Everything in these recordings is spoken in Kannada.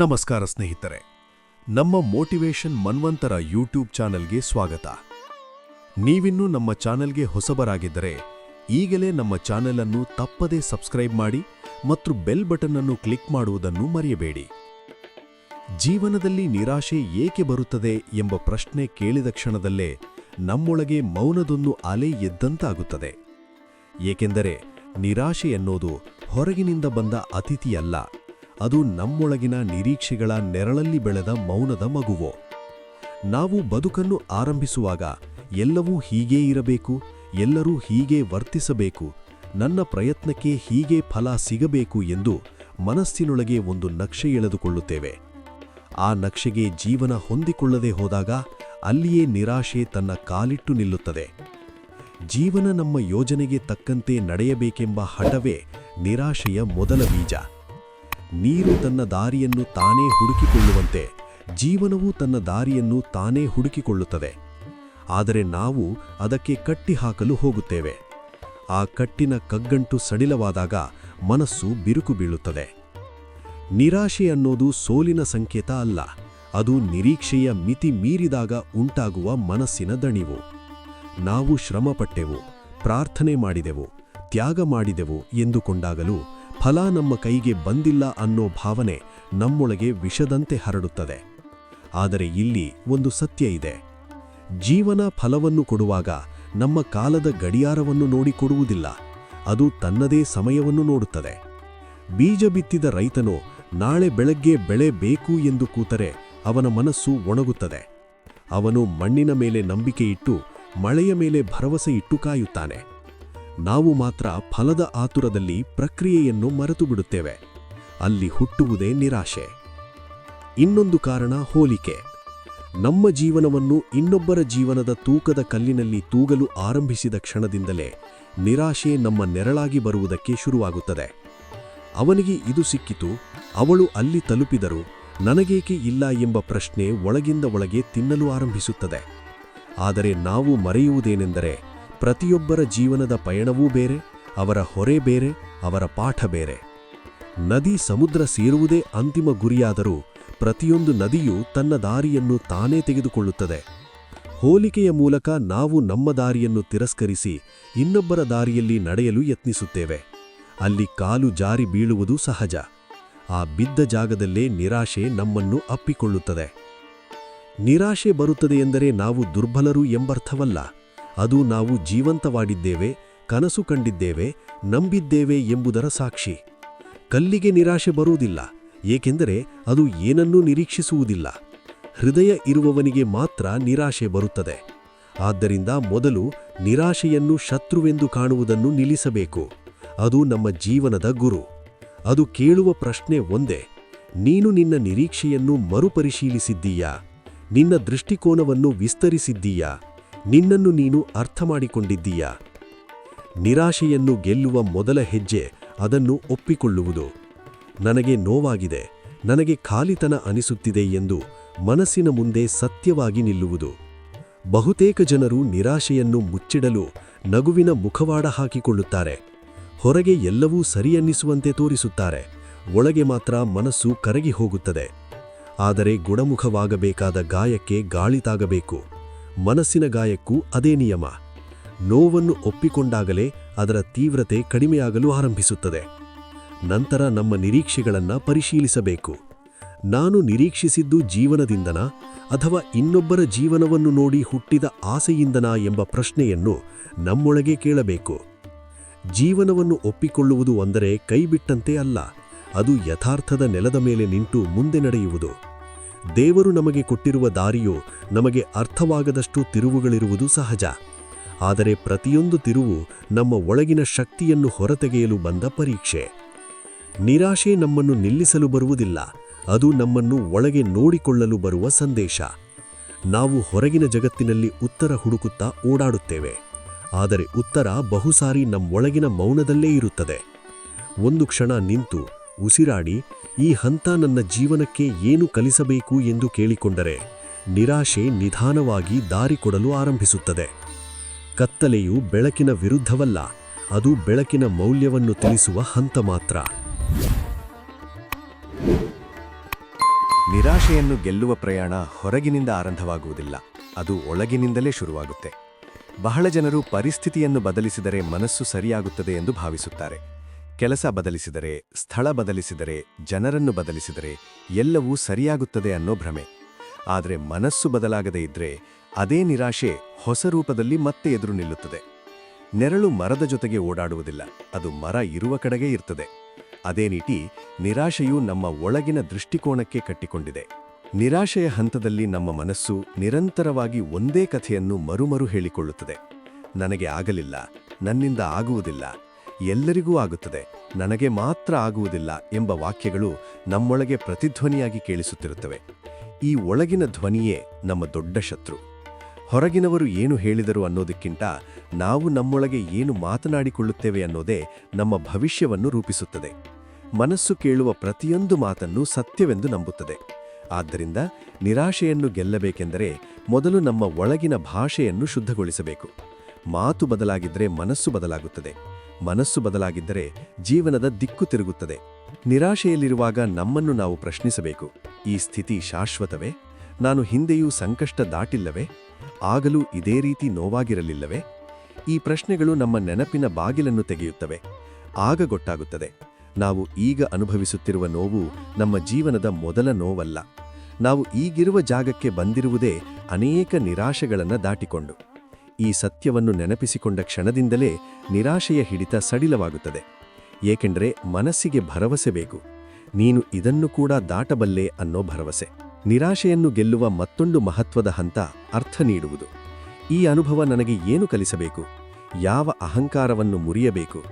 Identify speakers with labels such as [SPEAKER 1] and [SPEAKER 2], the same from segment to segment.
[SPEAKER 1] ನಮಸ್ಕಾರ ಸ್ನೇಹಿತರೆ. ನಮ್ಮ ಮೋಟಿವೇಶನ್ ಮನ್ವಂತರ ಯೂಟ್ಯೂಬ್ ಚಾನೆಲ್ಗೆ ಸ್ವಾಗತ. ನೀವಿನ್ನೂ ನಮ್ಮ ಚಾನೆಲ್ಗೆ ಹೊಸಬರಾಗಿದ್ದರೆ ಈಗಲೇ ನಮ್ಮ ಚಾನೆಲ್ ಅನ್ನು ತಪ್ಪದೇ ಸಬ್ಸ್ಕ್ರೈಬ್ ಮಾಡಿ ಮತ್ತು ಬೆಲ್ ಬಟನ್ ಅನ್ನು ಕ್ಲಿಕ್ ಮಾಡುವುದನ್ನು ಮರೆಯಬೇಡಿ. ಜೀವನದಲ್ಲಿ ನಿರಾಶೆ ಏಕೆ ಬರುತ್ತದೆ ಎಂಬ ಪ್ರಶ್ನೆ ಕೇಳಿದ ಕ್ಷಣದಲ್ಲೇ ನಮ್ಮೊಳಗೆ ಮೌನದೊಂದು ಅಲೆ ಎದ್ದಂತಾಗುತ್ತದೆ. ಏಕೆಂದರೆ ನಿರಾಶೆ ಎನ್ನುವುದು ಹೊರಗಿನಿಂದ ಬಂದ ಅತಿಥಿಯಲ್ಲ. ಅದು ನಮ್ಮೊಳಗಿನ ನಿರೀಕ್ಷೆಗಳ ನೆರಳಲ್ಲಿ ಬೆಳೆದ ಮೌನದ ಮಗುವೋ? ನಾವು ಬದುಕನ್ನು ಆರಂಭಿಸುವಾಗ ಎಲ್ಲವೂ ಹೀಗೇ ಇರಬೇಕು, ಎಲ್ಲರೂ ಹೀಗೆ ವರ್ತಿಸಬೇಕು, ನನ್ನ ಪ್ರಯತ್ನಕ್ಕೆ ಹೀಗೆ ಫಲ ಸಿಗಬೇಕು ಎಂದು ಮನಸ್ಸಿನೊಳಗೆ ಒಂದು ನಕ್ಷೆ ಎಳೆದುಕೊಳ್ಳುತ್ತೇವೆ. ಆ ನಕ್ಷೆಗೆ ಜೀವನ ಹೊಂದಿಕೊಳ್ಳದೆ ಹೋದಾಗ ಅಲ್ಲಿಯೇ ನಿರಾಶೆ ತನ್ನ ಕಾಲಿಟ್ಟು ನಿಲ್ಲುತ್ತದೆ. ಜೀವನ ನಮ್ಮ ಯೋಜನೆಗೆ ತಕ್ಕಂತೆ ನಡೆಯಬೇಕೆಂಬ ಹಠವೇ ನಿರಾಶೆಯ ಮೊದಲ ಬೀಜ. ನೀರು ತನ್ನ ದಾರಿಯನ್ನು ತಾನೇ ಹುಡುಕಿಕೊಳ್ಳುವಂತೆ, ಜೀವನವು ತನ್ನ ದಾರಿಯನ್ನು ತಾನೇ ಹುಡುಕಿಕೊಳ್ಳುತ್ತದೆ. ಆದರೆ ನಾವು ಅದಕ್ಕೆ ಕಟ್ಟಿಹಾಕಲು ಹೋಗುತ್ತೇವೆ. ಆ ಕಟ್ಟಿನ ಕಗ್ಗಂಟು ಸಡಿಲವಾದಾಗ ಮನಸ್ಸು ಬಿರುಕು ಬೀಳುತ್ತದೆ. ನಿರಾಶೆ ಅನ್ನೋದು ಸೋಲಿನ ಸಂಕೇತ ಅಲ್ಲ, ಅದು ನಿರೀಕ್ಷೆಯ ಮಿತಿ ಮೀರಿದಾಗ ಉಂಟಾಗುವ ಮನಸ್ಸಿನ ದಣಿವು. ನಾವು ಶ್ರಮಪಟ್ಟೆವು, ಪ್ರಾರ್ಥನೆ ಮಾಡಿದೆವು, ತ್ಯಾಗ ಮಾಡಿದೆವು ಎಂದುಕೊಂಡಾಗಲೂ ಫಲ ನಮ್ಮ ಕೈಗೆ ಬಂದಿಲ್ಲ ಅನ್ನೋ ಭಾವನೆ ನಮ್ಮೊಳಗೆ ವಿಷದಂತೆ ಹರಡುತ್ತದೆ. ಆದರೆ ಇಲ್ಲಿ ಒಂದು ಸತ್ಯ ಇದೆ. ಜೀವನ ಫಲವನ್ನು ಕೊಡುವಾಗ ನಮ್ಮ ಕಾಲದ ಗಡಿಯಾರವನ್ನು ನೋಡಿಕೊಡುವುದಿಲ್ಲ ಅದು ತನ್ನದೇ ಸಮಯವನ್ನು ನೋಡುತ್ತದೆ. ಬೀಜ ಬಿತ್ತಿದ ರೈತನು ನಾಳೆ ಬೆಳಗ್ಗೆ ಬೆಳೆ ಬೇಕು ಎಂದು ಕೂತರೆ ಅವನ ಮನಸ್ಸು ಒಣಗುತ್ತದೆ. ಅವನು ಮಣ್ಣಿನ ಮೇಲೆ ನಂಬಿಕೆಯಿಟ್ಟು ಮಳೆಯ ಮೇಲೆ ಭರವಸೆ ಇಟ್ಟು ಕಾಯುತ್ತಾನೆ. ನಾವು ಮಾತ್ರ ಫಲದ ಆತುರದಲ್ಲಿ ಪ್ರಕ್ರಿಯೆಯನ್ನು ಮರೆತು ಬಿಡುತ್ತೇವೆ ಅಲ್ಲಿ ಹುಟ್ಟುವುದೇ ನಿರಾಶೆ. ಇನ್ನೊಂದು ಕಾರಣ ಹೋಲಿಕೆ. ನಮ್ಮ ಜೀವನವನ್ನು ಇನ್ನೊಬ್ಬರ ಜೀವನದ ತೂಕದ ಕಲ್ಲಿನಲ್ಲಿ ತೂಗಲು ಆರಂಭಿಸಿದ ಕ್ಷಣದಿಂದಲೇ ನಿರಾಶೆ ನಮ್ಮ ನೆರಳಾಗಿ ಬರುವುದಕ್ಕೆ ಶುರುವಾಗುತ್ತದೆ. ಅವನಿಗೆ ಇದು ಸಿಕ್ಕಿತು, ಅವಳು ಅಲ್ಲಿ ತಲುಪಿದರು ನನಗೇಕೆ ಇಲ್ಲ ಎಂಬ ಪ್ರಶ್ನೆ ಒಳಗಿಂದ ಒಳಗೆ ತಿನ್ನಲು ಆರಂಭಿಸುತ್ತದೆ. ಆದರೆ ನಾವು ಮರೆಯುವುದೇನೆಂದರೆ ಪ್ರತಿಯೊಬ್ಬರ ಜೀವನದ ಪಯಣವೂ ಬೇರೆ, ಅವರ ಹೊರೆ ಬೇರೆ, ಅವರ ಪಾಠ ಬೇರೆ. ನದಿ ಸಮುದ್ರ ಸೇರುವುದೇ ಅಂತಿಮ ಗುರಿಯಾದರೂ ಪ್ರತಿಯೊಂದು ನದಿಯು ತನ್ನ ದಾರಿಯನ್ನು ತಾನೇ ತೆಗೆದುಕೊಳ್ಳುತ್ತದೆ. ಹೋಲಿಕೆಯ ಮೂಲಕ ನಾವು ನಮ್ಮ ದಾರಿಯನ್ನು ತಿರಸ್ಕರಿಸಿ ಇನ್ನೊಬ್ಬರ ದಾರಿಯಲ್ಲಿ ನಡೆಯಲು ಯತ್ನಿಸುತ್ತೇವೆ. ಅಲ್ಲಿ ಕಾಲು ಜಾರಿ ಬೀಳುವುದು ಸಹಜ. ಆ ಬಿದ್ದ ಜಾಗದಲ್ಲೇ ನಿರಾಶೆ ನಮ್ಮನ್ನು ಅಪ್ಪಿಕೊಳ್ಳುತ್ತದೆ. ನಿರಾಶೆ ಬರುತ್ತದೆ ಎಂದರೆ ನಾವು ದುರ್ಬಲರು ಎಂಬರ್ಥವಲ್ಲ. ಅದು ನಾವು ಜೀವಂತವಾಗಿದ್ದೇವೆ ಕನಸು ಕಂಡಿದ್ದೇವೆ, ನಂಬಿದ್ದೇವೆ ಎಂಬುದರ ಸಾಕ್ಷಿ. ಕಲ್ಲಿಗೆ ನಿರಾಶೆ ಬರುವುದಿಲ್ಲ, ಏಕೆಂದರೆ ಅದು ಏನನ್ನೂ ನಿರೀಕ್ಷಿಸುವುದಿಲ್ಲ. ಹೃದಯ ಇರುವವನಿಗೆ ಮಾತ್ರ ನಿರಾಶೆ ಬರುತ್ತದೆ. ಆದ್ದರಿಂದ ಮೊದಲು ನಿರಾಶೆಯನ್ನು ಶತ್ರುವೆಂದು ಕಾಣುವುದನ್ನು ನಿಲ್ಲಿಸಬೇಕು. ಅದು ನಮ್ಮ ಜೀವನದ ಗುರು. ಅದು ಕೇಳುವ ಪ್ರಶ್ನೆ ಒಂದೇ, ನೀನು ನಿನ್ನ ನಿರೀಕ್ಷೆಯನ್ನು ಮರುಪರಿಶೀಲಿಸಿದ್ದೀಯಾ? ನಿನ್ನ ದೃಷ್ಟಿಕೋನವನ್ನು ವಿಸ್ತರಿಸಿದ್ದೀಯಾ? ನಿನ್ನನ್ನು ನೀನು ಅರ್ಥ ಮಾಡಿಕೊಂಡಿದ್ದೀಯಾ ನಿರಾಶೆಯನ್ನು ಗೆಲ್ಲುವ ಮೊದಲ ಹೆಜ್ಜೆ ಅದನ್ನು ಒಪ್ಪಿಕೊಳ್ಳುವುದು. ನನಗೆ ನೋವಾಗಿದೆ, ನನಗೆ ಖಾಲಿತನ ಅನಿಸುತ್ತಿದೆ ಎಂದು ಮನಸ್ಸಿನ ಮುಂದೆ ಸತ್ಯವಾಗಿ ನಿಲ್ಲುವುದು. ಬಹುತೇಕ ಜನರು ನಿರಾಶೆಯನ್ನು ಮುಚ್ಚಿಡಲು ನಗುವಿನ ಮುಖವಾಡ ಹಾಕಿಕೊಳ್ಳುತ್ತಾರೆ. ಹೊರಗೆ ಎಲ್ಲವೂ ಸರಿಯನ್ನಿಸುವಂತೆ ತೋರಿಸುತ್ತಾರೆ, ಒಳಗೆ ಮಾತ್ರ ಮನಸ್ಸು ಕರಗಿ ಹೋಗುತ್ತದೆ. ಆದರೆ ಗುಣಮುಖವಾಗಬೇಕಾದ ಗಾಯಕ್ಕೆ ಗಾಳಿತಾಗಬೇಕು ಮನಸ್ಸಿನ ಗಾಯಕ್ಕೂ ಅದೇ ನಿಯಮ. ನೋವನ್ನು ಒಪ್ಪಿಕೊಂಡಾಗಲೇ ಅದರ ತೀವ್ರತೆ ಕಡಿಮೆಯಾಗಲು ಆರಂಭಿಸುತ್ತದೆ. ನಂತರ ನಮ್ಮ ನಿರೀಕ್ಷೆಗಳನ್ನು ಪರಿಶೀಲಿಸಬೇಕು. ನಾನು ನಿರೀಕ್ಷಿಸಿದ್ದು ಜೀವನದಿಂದನ ಅಥವಾ ಇನ್ನೊಬ್ಬರ ಜೀವನವನ್ನು ನೋಡಿ ಹುಟ್ಟಿದ ಆಸೆಯಿಂದನಾ ಎಂಬ ಪ್ರಶ್ನೆಯನ್ನು ನಮ್ಮೊಳಗೆ ಕೇಳಬೇಕು. ಜೀವನವನ್ನು ಒಪ್ಪಿಕೊಳ್ಳುವುದು ಅಂದರೆ ಕೈಬಿಟ್ಟಂತೆ ಅಲ್ಲ, ಅದು ಯಥಾರ್ಥದ ನೆಲದ ಮೇಲೆ ನಿಂತು ಮುಂದೆ ನಡೆಯುವುದು. ದೇವರು ನಮಗೆ ಕೊಟ್ಟಿರುವ ದಾರಿಯು ನಮಗೆ ಅರ್ಥವಾಗದಷ್ಟು ತಿರುವುಗಳಿರುವುದು ಸಹಜ. ಆದರೆ ಪ್ರತಿಯೊಂದು ತಿರುವು ನಮ್ಮ ಒಳಗಿನ ಶಕ್ತಿಯನ್ನು ಹೊರತೆಗೆಯಲು ಬಂದ ಪರೀಕ್ಷೆ. ನಿರಾಶೆ ನಮ್ಮನ್ನು ನಿಲ್ಲಿಸಲು ಬರುವುದಿಲ್ಲ, ಅದು ನಮ್ಮನ್ನು ಒಳಗೆ ನೋಡಿಕೊಳ್ಳಲು ಬರುವ ಸಂದೇಶ. ನಾವು ಹೊರಗಿನ ಜಗತ್ತಿನಲ್ಲಿ ಉತ್ತರ ಹುಡುಕುತ್ತಾ ಓಡಾಡುತ್ತೇವೆ, ಆದರೆ ಉತ್ತರ ಬಹುಸಾರಿ ನಮ್ಮೊಳಗಿನ ಮೌನದಲ್ಲೇ ಇರುತ್ತದೆ. ಒಂದು ಕ್ಷಣ ನಿಂತು, ಉಸಿರಾಡಿ ಈ ಹಂತ ನನ್ನ ಜೀವನಕ್ಕೆ ಏನು ಕಲಿಸಬೇಕು ಎಂದು ಕೇಳಿಕೊಂಡರೆ ನಿರಾಶೆ ನಿಧಾನವಾಗಿ ದಾರಿ ಕೊಡಲು ಆರಂಭಿಸುತ್ತದೆ. ಕತ್ತಲೆಯು ಬೆಳಕಿನ ವಿರುದ್ಧವಲ್ಲ, ಅದು ಬೆಳಕಿನ ಮೌಲ್ಯವನ್ನು ತಿಳಿಸುವ ಹಂತ ಮಾತ್ರ.
[SPEAKER 2] ನಿರಾಶೆಯನ್ನು ಗೆಲ್ಲುವ ಪ್ರಯಾಣ ಹೊರಗಿನಿಂದ ಆರಂಭವಾಗುವುದಿಲ್ಲ, ಅದು ಒಳಗಿನಿಂದಲೇ ಶುರುವಾಗುತ್ತೆ. ಬಹಳ ಜನರು ಪರಿಸ್ಥಿತಿಯನ್ನು ಬದಲಿಸಿದರೆ ಮನಸ್ಸು ಸರಿಯಾಗುತ್ತದೆ ಎಂದು ಭಾವಿಸುತ್ತಾರೆ. ಕೆಲಸ ಬದಲಿಸಿದರೆ, ಸ್ಥಳ ಬದಲಿಸಿದರೆ, ಜನರನ್ನು ಬದಲಿಸಿದರೆ ಎಲ್ಲವೂ ಸರಿಯಾಗುತ್ತದೆ ಅನ್ನೋ ಭ್ರಮೆ. ಆದರೆ ಮನಸ್ಸು ಬದಲಾಗದೇ ಇದ್ರೆ ಅದೇ ನಿರಾಶೆ ಹೊಸ ರೂಪದಲ್ಲಿ ಮತ್ತೆ ಎದುರು ನಿಲ್ಲುತ್ತದೆ. ನೆರಳು ಮರದ ಜೊತೆಗೆ ಓಡಾಡುವುದಿಲ್ಲ, ಅದು ಮರ ಇರುವ ಕಡೆಗೆ ಇರ್ತದೆ. ಅದೇ ರೀತಿ ನಿರಾಶೆಯು ನಮ್ಮ ಒಳಗಿನ ದೃಷ್ಟಿಕೋನಕ್ಕೆ ಕಟ್ಟಿಕೊಂಡಿದೆ. ನಿರಾಶೆಯ ಹಂತದಲ್ಲಿ ನಮ್ಮ ಮನಸ್ಸು ನಿರಂತರವಾಗಿ ಒಂದೇ ಕಥೆಯನ್ನು ಮರುಮರು ಹೇಳಿಕೊಳ್ಳುತ್ತದೆ. ನನಗೆ ಆಗಲಿಲ್ಲ, ನನ್ನಿಂದ ಆಗುವುದಿಲ್ಲ ಎಲ್ಲರಿಗೂ ಆಗುತ್ತದೆ. ನನಗೆ ಮಾತ್ರ ಆಗುವುದಿಲ್ಲ ಎಂಬ ವಾಕ್ಯಗಳು ನಮ್ಮೊಳಗೆ ಪ್ರತಿಧ್ವನಿಯಾಗಿ ಕೇಳಿಸುತ್ತಿರುತ್ತವೆ. ಈ ಒಳಗಿನ ಧ್ವನಿಯೇ ನಮ್ಮ ದೊಡ್ಡ ಶತ್ರು. ಹೊರಗಿನವರು ಏನು ಹೇಳಿದರು ಅನ್ನೋದಕ್ಕಿಂತ ನಾವು ನಮ್ಮೊಳಗೆ ಏನು ಮಾತನಾಡಿಕೊಳ್ಳುತ್ತೇವೆ ಅನ್ನೋದೇ ನಮ್ಮ ಭವಿಷ್ಯವನ್ನು ರೂಪಿಸುತ್ತದೆ. ಮನಸ್ಸು ಕೇಳುವ ಪ್ರತಿಯೊಂದು ಮಾತನ್ನು ಸತ್ಯವೆಂದು ನಂಬುತ್ತದೆ. ಆದ್ದರಿಂದ ನಿರಾಶೆಯನ್ನು ಗೆಲ್ಲಬೇಕೆಂದರೆ ಮೊದಲು ನಮ್ಮ ಒಳಗಿನ ಭಾಷೆಯನ್ನು ಶುದ್ಧಗೊಳಿಸಬೇಕು. ಮಾತು ಬದಲಾಗಿದ್ದರೆ ಮನಸ್ಸು ಬದಲಾಗುತ್ತದೆ. ಮನಸ್ಸು ಬದಲಾಗಿದ್ದರೆ ಜೀವನದ ದಿಕ್ಕು ತಿರುಗುತ್ತದೆ. ನಿರಾಶೆಯಲ್ಲಿರುವಾಗ ನಮ್ಮನ್ನು ನಾವು ಪ್ರಶ್ನಿಸಬೇಕು. ಈ ಸ್ಥಿತಿ ಶಾಶ್ವತವೇ? ನಾನು ಹಿಂದೆಯೂ ಸಂಕಷ್ಟ ದಾಟಿಲ್ಲವೇ? ಆಗಲೂ ಇದೇ ರೀತಿ ನೋವಾಗಿರಲಿಲ್ಲವೇ? ಈ ಪ್ರಶ್ನೆಗಳು ನಮ್ಮ ನೆನಪಿನ ಬಾಗಿಲನ್ನು ತೆಗೆಯುತ್ತವೆ. ಆಗ ಗೊತ್ತಾಗುತ್ತದೆ. ನಾವು ಈಗ ಅನುಭವಿಸುತ್ತಿರುವ ನೋವು ನಮ್ಮ ಜೀವನದ ಮೊದಲ ನೋವಲ್ಲ. ನಾವು ಈಗಿರುವ ಜಾಗಕ್ಕೆ ಬಂದಿರುವುದೇ ಅನೇಕ ನಿರಾಶೆಗಳನ್ನು ದಾಟಿಕೊಂಡು. ಈ ಸತ್ಯವನ್ನು ನೆನಪಿಸಿಕೊಂಡ ಕ್ಷಣದಿಂದಲೇ ನಿರಾಶೆಯ ಹಿಡಿತ ಸಡಿಲವಾಗುತ್ತದೆ. ಏಕೆಂದರೆ ಮನಸ್ಸಿಗೆ ಭರವಸೆ ಬೇಕು. ನೀನು ಇದನ್ನು ಕೂಡ ದಾಟಬಲ್ಲೆ ಅನ್ನೋ ಭರವಸೆ. ನಿರಾಶೆಯನ್ನು ಗೆಲ್ಲುವ ಮತ್ತೊಂದು ಮಹತ್ವದ ಹಂತ ಅರ್ಥ ನೀಡುವುದು. ಈ ಅನುಭವ ನನಗೆ ಏನು ಕಲಿಸಬೇಕು? ಯಾವ ಅಹಂಕಾರವನ್ನು ಮುರಿಯಬೇಕು?